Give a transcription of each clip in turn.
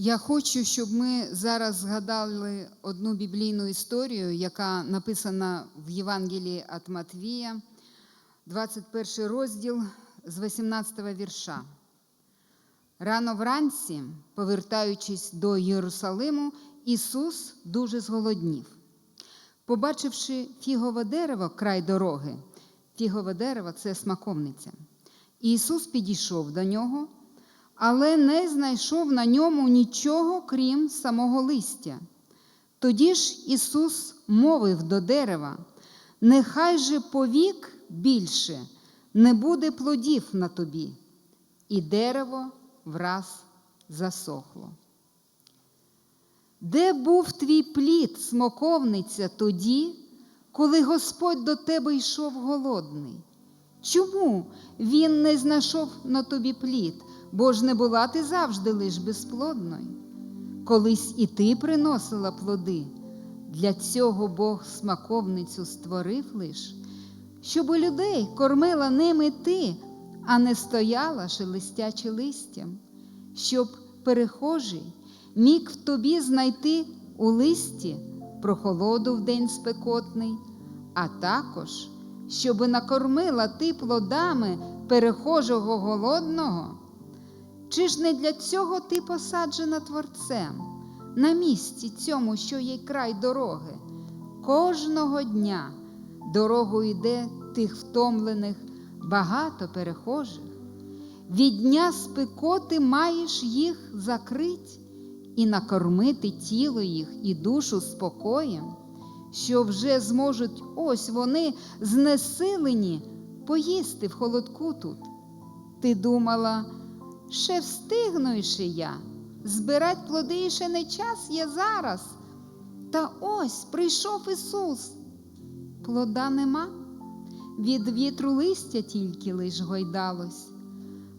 Я хочу, щоб ми зараз згадали одну біблійну історію, яка написана в Євангелії від Матвія, 21 розділ з 18 вірша. Рано вранці, повертаючись до Єрусалиму, Ісус дуже зголоднів. Побачивши фігове дерево край дороги, фігове дерево це смаковниця. Ісус підійшов до нього, але не знайшов на ньому нічого, крім самого листя. Тоді ж Ісус мовив до дерева: нехай же повік більше не буде плодів на тобі, і дерево враз засохло. Де був твій плід, смоковниця, тоді, коли Господь до тебе йшов голодний? Чому він не знайшов на тобі плід, бо ж не була ти завжди лиш безплодною? Колись і ти приносила плоди. Для цього Бог смаковницю створив лиш, щоб людей кормила ними ти, а не стояла шелестячи листям, щоб перехожий міг в тобі знайти у листі прохолоду в день спекотний, а також, щоби накормила ти плодами перехожого голодного. Чи ж не для цього ти посаджена Творцем на місці цьому, що є край дороги? Кожного дня дорогою йде тих втомлених багато перехожих. Від дня спекоти маєш їх закрить і накормити тіло їх і душу спокоєм, що вже зможуть ось вони знесилені поїсти в холодку тут. Ти думала, ще встигну я, збирать плоди ще не час є зараз. Та ось прийшов Ісус. Плода нема, від вітру листя тільки лиш гойдалось,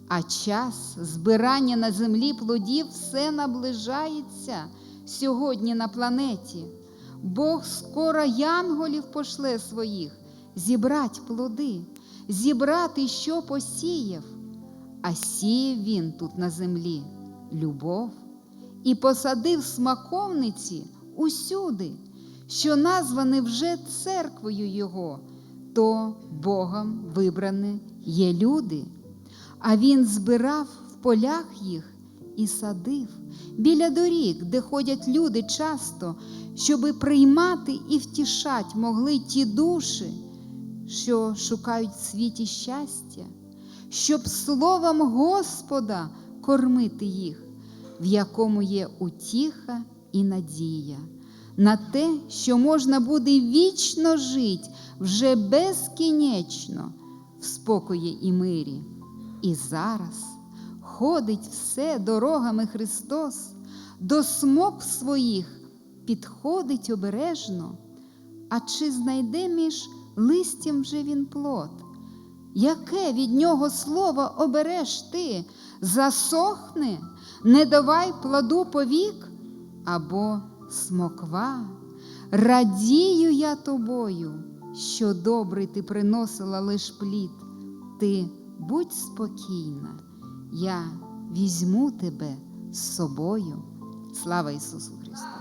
а час збирання на землі плодів все наближається сьогодні на планеті. Бог скоро янголів пошле своїх зібрать плоди, зібрати, що посіяв, а сіяв він тут на землі. Любов. І посадив смаковниці усюди, що названі вже церквою Його, то Богом вибрані є люди. А він збирав в полях їх і садив біля доріг, де ходять люди часто, щоби приймати і втішать могли ті душі, що шукають в світі щастя, щоб словом Господа кормити їх, в якому є утіха і надія, на те, що можна буде вічно жити вже безкінечно в спокої і мирі. І зараз ходить все дорогами Христос, до смок своїх підходить обережно, а чи знайде між листям вже він плод? Яке від нього слово обереш ти? Засохне, не давай плоду повік або смоква. Радію я тобою, що добрий ти приносила лиш плід. Ти будь спокійна, я візьму тебе з собою. Слава Ісусу Христу!